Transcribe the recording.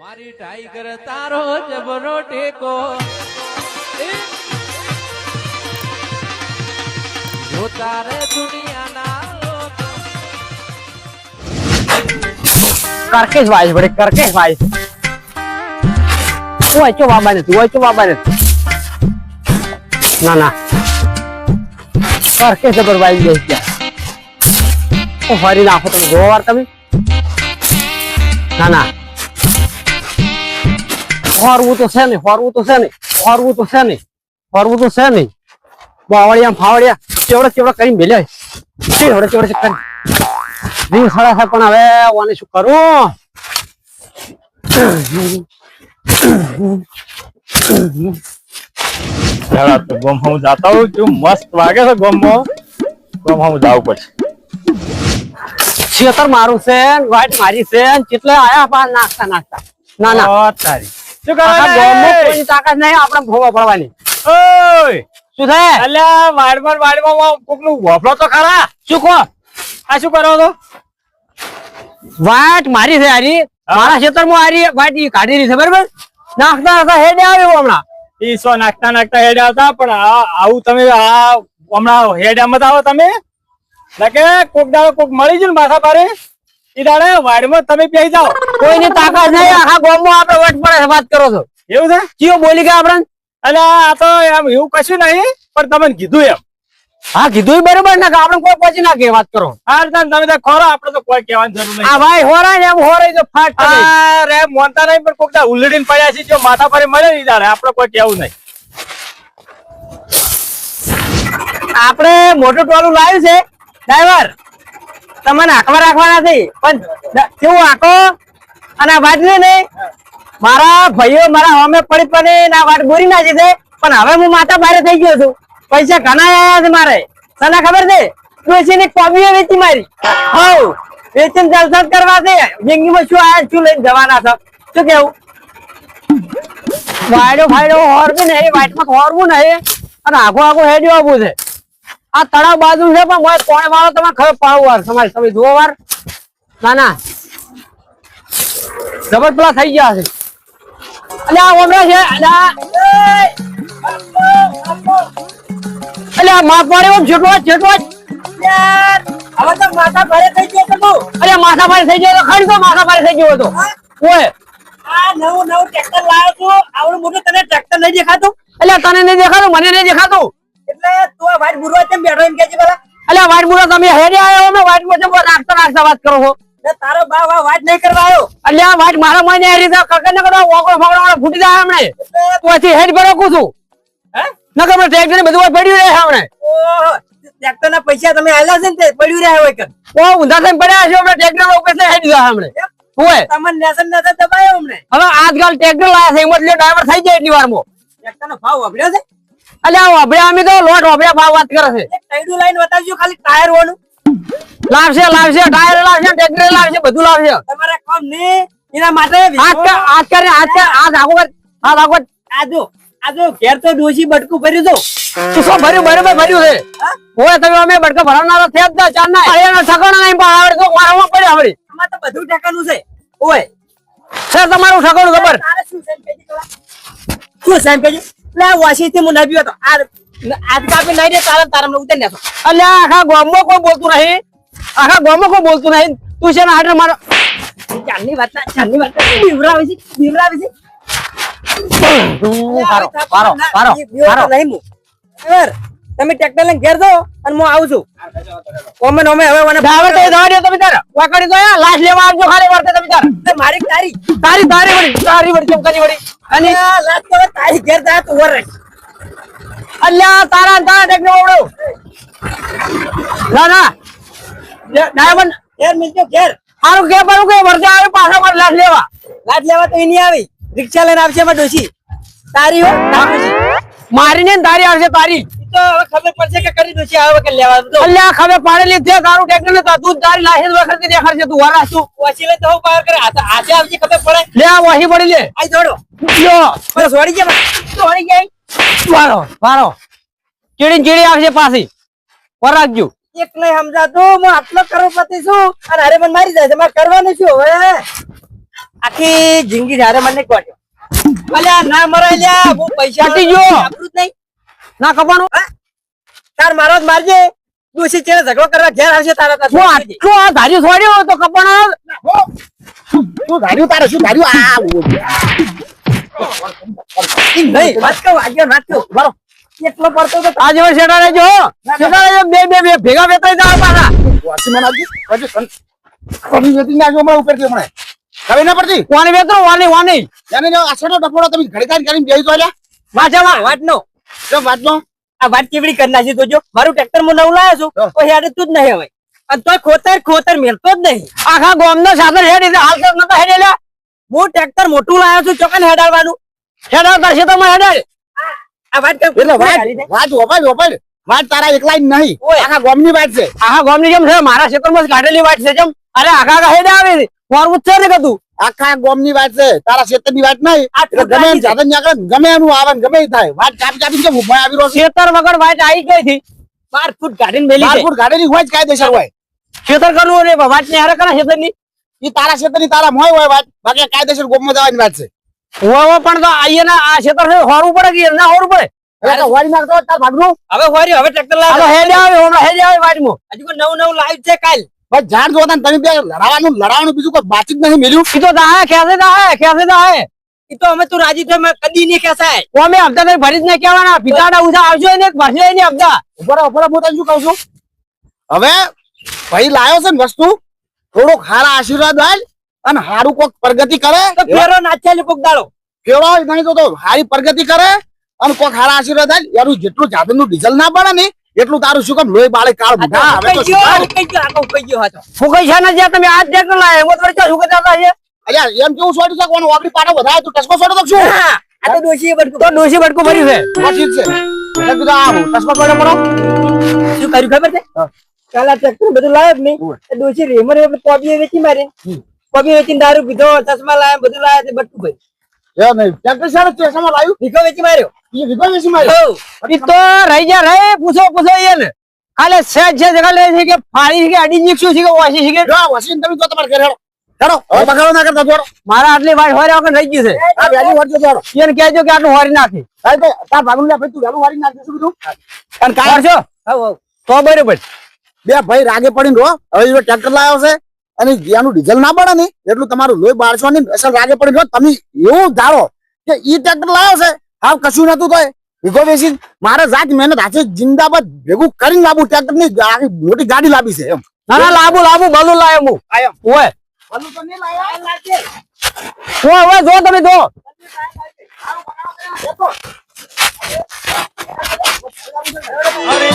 મારી ટાઈગર તારો જબરો ટેકો! જો તારે દુનિયાના લોકો કરકેશ વાય બડે કરકેશ વાય ઓય ચો બાબા નથી ઓય ચો બાબા નથી ના ના. કરકેશ જબર વાય ગઈ ગયા ફરી નાખો તમે જોવાર તમે. ના ના. ફરવું તો છે નહીં ફરવું તો છે નહીં ફરવું તો છે નહીં ફરવું તો છે નહીં. બાવળિયા ફાવડિયા ચેવડા ચેવડા કરીને મેલ્યા ચેવડે ચેવડે કરી રીંગ સડા છે પણ હવે ઓને શું કરું? ગોમ હું જાતા હું કેવું મસ્ત વાગે છે ગોમ ગોમ હું જાવ પડશે છેતર મારું છે વાઈટ મારી છે કેટલે આયા પા નાખતા નાખતા ના ના. તારી. શું કરે આખા લે? ગામમાં કોઈની તાકાત નહીં આપણે ભોગવા પડવાની ઓય! શું થાય? અલ્યા વાડમાં વાડમાં કોકનું વફલો તો ખરા? શું કહો? આ શું કરો તો વાઈટ મારી છે હારી. મારા ખેતરમાં હારી વાટ ઈ કાઢી છે બરાબર? નાખતા નાખતા હેડે આવ્યો હમણાં. ઈ સો નાખતા નાખતા હેડે આવતા પણ આ આવું તમે આ હમણાં હેડ મત આવો તમે. કે કોક દાડો કોક મળી જાય ને માથા પારે દાડે વાડમાં તમે બેસી જાઓ. કોઈની તાકાત નહીં આખા ગામમાં આપણે વટ પડે વાત કરો છો. એવું છે? ચિયો બોલી ગયા આપણે અલ્યા આ તો એમ એવું કશું નહીં પણ તમને કીધું એમ. હા કીધું બરોબર ને કે આપણે કોઈ પહોંચી કે વાત કરો. હા તમે તો ખોરો આપણે તો કોઈ કહેવાની જરૂર નહીં. હા ભાઈ હોરાય ને એમ હોરાય તો ફાટ અરે મોનતા નહીં પણ કોક ઉલડીને પડ્યા છે જો માથા પર મળે ને ઈ દાડે આપણે કોઈ કેવું નહીં. આપણે મોટું ટોલું લાવ્યું છે. ડ્રાઈવર તમને આંકવા રાખવાના નથી. પણ કેવું આંકો અને આ વાત ને મારા ભાઈઓ મારા હોમે પડી પડે ને આ વાત બોરી નાખી છે. પણ હવે હું માથા બારે થઈ ગયો છું. પૈસા ઘણા આવ્યા છે મારે. તને ખબર છે? ડોશીની કોબીઓ વેચી મારી. હવ. વેચીને જલસા કરવા છે. જિંદગીમાં શું આયા શું લઈને જવાના છો? શું કેવું? વાયડો ફાયડો હોરવું નહીં. વાઇટમાં હોરવું નહીં. અને આખો આખો હેડ્યો આવવું છે. આ તળાવ બાજુ છે પણ મોય કોણે વાળો તમે ખબર પાડો વાર તમારે તમે જુઓ વાર. ના ના. જબર પેલા થઈ ગયા છે. અલે આ ઓમરા છે અલે આ- માફ પાડે ઓમ છેટો જ, છેટો હવે તો માથા ભારે થઈ ગયો તો અરે માથા પાડે થઈ ગયો તો ખરી તો માથા પાડે થઈ ગયો હતો. ઓય. આ નવું નવું ટ્રેક્ટર લાવ્યો છું. આવડું મોટું તને ટ્રેક્ટર નહીં દેખાતું? એટલે તને નહીં દેખાતું મને નહીં દેખાતું. એટલે તું આ વાઈટ બુરવા કેમ બેઠો એમ કે છે પેલા? અલે વાઈટ બુરો તમે હેડે આવ્યો અમે વાઈટમાં નાખતા નાખતા વાત કરો છો? ને તારો બા વા વાઈટ નહીં કરવા આવ્યો. આ વાઈટ મારા મને હેરી દા કકર ને કરો ઓકળો ફકડો વાળો ફૂટી જાય હમણે તો હેડ ભરો કું છું. હે? નકર મને ટ્રેક્ટર ને બધું પડ્યું રહે હમણે. ઓહો ટ્રેક્ટર ના પૈસા તમે આલ્યા છે ને પડ્યું રહ્યા હોય કે? ઓ ઊંધા થઈને પડ્યા છે હમણે ટ્રેક્ટર નો ઉપર હેડ દીધા હમણે. હોય તમને નેશન નેશન દબાયો હમણે? હવે આજકાલ ટ્રેક્ટર લાયા છે એમાં ડ્રાઈવર થઈ જાય એટલી વારમાં. ટ્રેક્ટર નો ભાવ વપડ્યો છે? આ વાભળ્યા અમે તો લોટ વાભળ્યા ભાવ વાત કરે છે. એક લાઈન બતાવજો ખાલી ટાયર ઓનું. લાવશે લાવશે ટાયર લાવશે ટ્રેક્ટર લાવશે બધું લાવશે. તમારે કામ ને એના માટે આજ આજ કરે આજ કર આજ આગો આજ આગો આજો આજો ઘેર તો ડોશી બટકું ભર્યું તો. તું શું ભર્યું બરાબર ભર્યું છે? હા? ઓય તમે અમે બડકા ભરાવનારા થયા જ ના ચાર ના. એના ઠકાણા નહીં પણ આવડે તો મારામાં પડે આવડી આમાં તો બધું ટેકાનું છે. ઓય. સર તમારું ઠકાણું ખબર? તારે શું સાહેબ એમ લે આ વાસીથી હું નભ્યો હતો આ આજ કાપી નહીં દે તારા તારા ઉતર નેસો અલ્યા આખા ગામમાં કોઈ બોલતું નહીં આખા ગામમાં કોઈ બોલતું નહીં તું છે ને હાટે મારો ચાંદની વાત ના- વાત બીવરાવે છે બીવરાવે છે પારો પારો પારો પારો નહીં બરાબર તમે ટ્રેક્ટર લઈને ઘેર દો અને હું આવું છું. ઓમે ઓમે હવે મને ડાવે તો દવા દે તમે તાર. વાકડી તો યા લાશ લેવા આવજો ખાલી વર્તે તમે તાર. મારી તારી. તારી તારી વડી તારી વડી કેમ કરી અને અને લાશ તો તારી ઘેર જા તું વર અલ્યા તારા ને તારા ટેકનો ઓડો ના ના. ડાયમંડ. ઘેર મિલજો ઘેર. હારું કે પારું કે વર્તે આવે પાછા મારે લાશ લેવા. લાશ લેવા તો એની આવી. રિક્ષા લઈને આવશે એમાં ડોશી. તારી હો ના મારીને તારી આવશે તારી. તો હવે ખબર પડશે કે કરી ડોશી આવે કે લેવા તો અલ્યા ખબર પાડેલી છે તારું ટેકનો ને તું જ તારી લાશ વખત દેખાડશે તું વારા તું ઓછી લઈને તો હું પાર કરે. હાથે હાથે ખબર પડે. લે આ પડી લે. આઈ દોડો. લ્યો. બસ વળી ગયા વળી ગયા વારો વારો. ચીડી ચીડી આવશે પાછી. વરાગજો એક નહીં સમજાતું. હું આટલો કરોડપતિ છું. અને હારે મને મારી જાય છે. મારે કરવાનું શું હવે? આખી જિંદગી હારે મને કોટ્યો અલ્યા ના મરાય લ્યા. હું પૈસા પતી ગયો. આપણું જ નહીં. ના કપાનું તાર મારો જ મારજે. દોષી ચેડે ઝઘડો કરવા ઘેર આવશે તારા હું આટલો આ ધાર્યું છોડ્યો તો કપાનો તું ધાર્યું તારે? શું ધાર્યું? આ નહીં વાત કહું આગળ વાત કહું બરો એટલો પડતો તો આ જેવો શેડા રહેજો શેડા રહેજો બે બે બે ભેગા વેતાઈ જાવ પાછા. વાસી મને આવજી પછી કન- વેતી નાખ્યો હમણાં ઉપરથી હમણાં. ખબર ના પડતી કોની વેતરો વાની વાની એને જો આસોડો ડફોડો તમે ઘડી કરીને બેસી તો અલ્યા વાંચામાં વાત નો જો વાતનો આ વાત કેવડી કરી નાખી તો જો મારું ટ્રેક્ટર હું નવું લાવ્યો છું. તો હેડે તું જ નહીં હવે. અને તો ખોતર ખોતર મેળતો જ નહીં. આખા ગામનો સાધન હેડ એટલે હાલ તો નતો હેડે લ્યા હું ટ્રેક્ટર મોટું લાવ્યો છું ચોકન હેડાડવાનું. હેડા છે તો માં હેડે આ વાત એટલે વાત વાત વપાય વપાય વાત તારા એકલા જ નહીં. આખા ગોમની વાત છે. આખા ગામની જેમ છે મારા ક્ષેત્રમાં કાઢેલી વાત છે જેમ. અરે આખા આખા હેડે આવે છે ફોર્મ છે ને કતું આખા ગામની વાત છે તારા ક્ષેત્રની વાત નહીં. ગમે એમ સાધન નીકળે ગમે એનું આવે ગમે થાય. વાત ચાપી ચાપી કેમ ઊભા આવી રહ્યો છે? ખેતર વગર વાત આવી ગઈ હતી. બાર ફૂટ ગાડી મેલી બાર ફૂટ ફૂટ ગાડીની હોય જ કાયદેસર હોય. ખેતર કરવું રે વાત ને હારે કરે ખેતરની? એ તારા ક્ષેત્રની તારા મોય હોય વાત. બાકી કાયદેસર ગોમમાં જવાની વાત છે. હોવો પણ તો આઈએ ના આ ક્ષેત્ર છે હોરવું પડે કે ના હોરવું પડે? તો વાળી નાખતો તાર ભાગનું. હવે હોરી હવે ટ્રેક્ટર લાવ્યો હેડે આવે હમણાં હેડે આવે વાટમાં. હજી નવું નવું લાઈવ છે કાલ. બસ જાણ જોતા ને તમે બે લડાવાનું લડાવાનું બીજું કોઈ બાતચીત નહીં મળ્યું ઈ તો દાહે ખેસે દાહે ખેસે દાહે. એ તો અમે તું રાજી થાય કદી નહીં ખેસાય. અમે હપ્તા નહીં ભરી જ નહીં કહેવાના. પિતાડા ઉધા આવજો ને ભરશે નહીં હપ્તા. ઉપર ઉપર હું તને શું કહું છું? હવે ભાઈ લાયો છે ને વસ્તુ થોડોક હારા આશીર્વાદ હોય અને હારું કોક પ્રગતિ કરે. તો ફેરો નાચ્યા કોક દાડો. ફેરો નહીં તો હારી પ્રગતિ કરે અને કોક હારા આશીર્વાદ હોય યાર જેટલું જાદુ નું ડીઝલ ના પડે ને એટલું તારું શું કામ? લોહી બાળે કાળ આ હવે તો. ફૂકઈ છે ને જ્યાં તમે આ ટ્રેક્ટર લાયા. એમાં તો શું કરતા હતા અલ્યા એમ કેવું છોડી છે? કોણ વાપરી પાટો વધારે? તું ટસકો છોડો તો શું? હા, આ તો દોશી બટકું તો દોશી બટકું ભરી છે. બસ ઠીક છે? એટલે કીધું આવો ટસકો છોડે પડો. શું કર્યું ખબર છે? કાલા ટ્રેક્ટર બધું લાવ્યો જ નહીં. દોશી રેમર એ કોબીએ વેચી મારી. કોબી વેચીને દારૂ પીધો ચશ્મા લાયા બધું લાયા તે બટકું ભાઈ એ નહીં ટ્રેક્ટર સારું ચશ્મા લાયું? ભીખો વેચી માર્યો. એ તો રહી જા રે પૂછો પૂછો એને. કાલે સેજ છે જગા છે કે ફાડી છે કે અડી જીકશું છે કે ઓછી છે કે? જો તમે જો તમારે ઘરે હેડો. હેડો બગાડો ના કરતા જોડો. મારા આટલી વાત હોય વગર રહી ગયું છે. આ વેલી વળજો જોડો એને કહેજો કે આટલું હોરી નાખી. હા તો તાર ભાગનું લે ભાઈ તું વેલું વારી નાખ દેશું બધું અને કાંઈ કરશો. તો બરોબર. બે ભાઈ રાગે પડીને રહો હવે જો ટ્રેક્ટર લાવ્યો છે અને એનું ડીઝલ ના પડે ને એટલું તમારું લોહી બાળશો ને અસલ રાગે પડીને રહો તમે એવું ધારો કે ઈ ટ્રેક્ટર લાવ્યો છે હાવ કશું નતું તો ભેગો બેસી મારે જાત મહેનત હાથે જિંદાબાદ ભેગું કરીને લાવું ટ્રેક્ટરની આખી મોટી ગાડી લાવી છે એમ. ના ના લાબુ લાબુ બલું લાય હું. આયમ ઓય. ઓય ઓય જો તમે જો. અરે